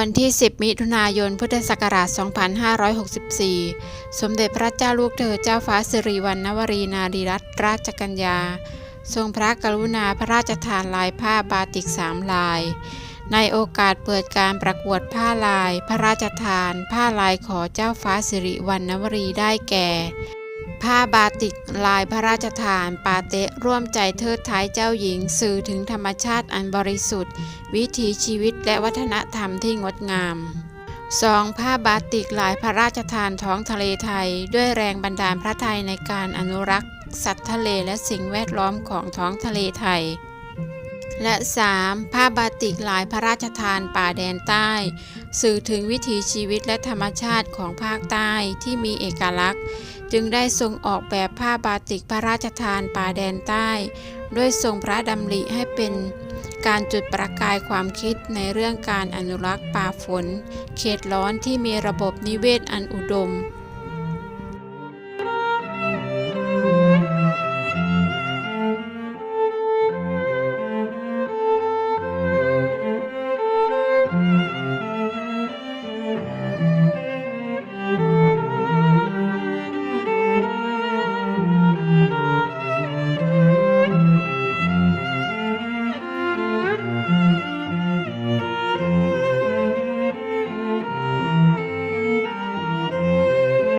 วันที่ 10 มิถุนายน พุทธศักราช 2564 สมเด็จพระเจ้าลูกเธอเจ้าฟ้าสิริวัณณวรีนารีรัตนราชกัญญา ทรงพระกรุณาพระราชทานลายผ้าบาติกสามลาย ในโอกาสเปิดการประกวดผ้าลาย พระราชทาน ผ้าลายขอเจ้าฟ้าสิริวัณณวรีได้แก่ ผ้าบาติกลายพระราชทาน ปาเตะร่วมใจเทิดท้ายเจ้าหญิงสื่อถึงธรรมชาติอันบริสุทธิ์ วิถีชีวิตและวัฒนธรรมที่งดงาม 2. ผ้าบาติกลายพระราชทานท้องทะเลไทย ด้วยแรงบันดาลพระไทยในการอนุรักษ์ สัตว์ทะเลและสิ่งแวดล้อมของท้องทะเลไทยและ 3. ผ้าบาติกลายพระราชทานป่าแดนใต้ สื่อถึงวิถีชีวิตและธรรมชาติของภาคใต้ที่มีเอกลักษณ์ จึงได้ทรงออกแบบผ้าบาติกพระราชทานป่าแดนใต้ ด้วยทรงพระดำริให้เป็นการจุดประกายความคิดในเรื่องการอนุรักษ์ป่าฝน เขตร้อนที่มีระบบนิเวศอันอุดม